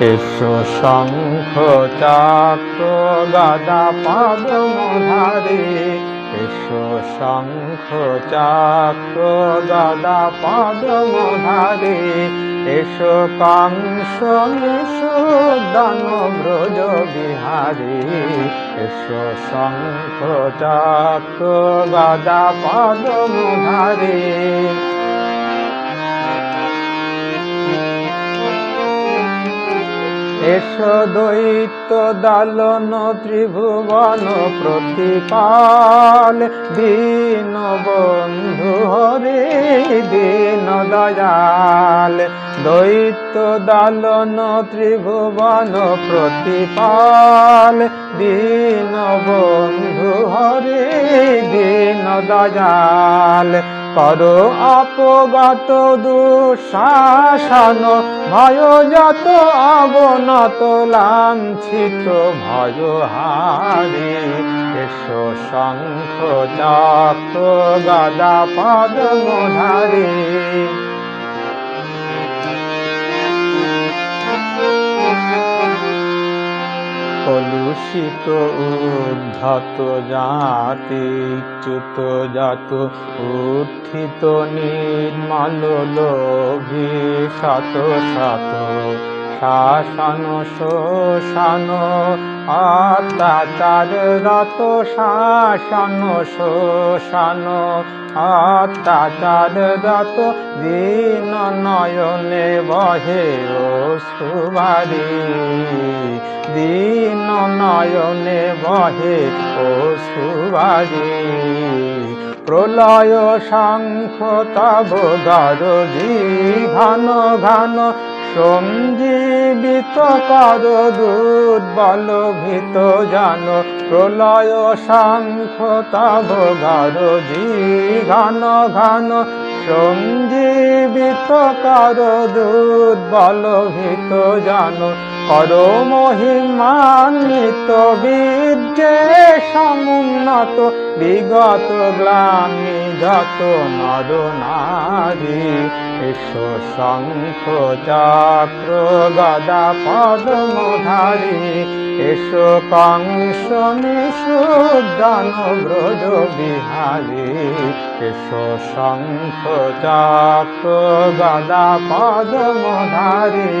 এসো শঙ্খ চাক্র গাদা পদ্মধারী। এসো শঙ্খ চাক্র গাদা পদ্মধারী। এসো কাংস নিষুদান ব্রজ বিহারী। এসো শঙ্খ চাক্র গাদা পদ্মধারী। এসো দৈত্য দালন ত্রিভুবন প্রতিপাল, দীন বন্ধু হরে, দীন দয়াল। দৈত্য দালন ত্রিভুবন প্রতিপাল, দীন বন্ধু হরে, দীন দয়াল। করো অপগত দুঃশাসন ভয় যত অবনত লাঞ্ছিত ভয় হারে এসো শঙ্খ চক্র গদা পদ পদ্মধারী কলুষিত উদ্ধত জাতি চ্যুত জাত উত্থিত নির্মল লোভী সাত শত শাসন, শোষণ, অত্যাচার, রত শাসন, শোষণ, অত্যাচার, রত দীন নয়নে বহে অশ্রুবারি দীন নয়নে বহে অশ্রুবারি প্রলয় শঙ্খ তব গরজি ঘন ঘন সঞ্জীবিত কর দুর্বল ভীত জান, প্রলয় শঙ্খ তব গরজি ঘন। ঘন সঞ্জীবিত কর দুর্বল ভীত জান, কর মহিমান্বিত বীর্যে সমুন্নত বিগত গ্লামি যত নর নারী এসো শঙ্খ চক্র গদা পদ্মধারী, এসো কংস নিষুদান ব্রজ বিহারী, এসো শঙ্খ চক্র গদা পদ্মধারী।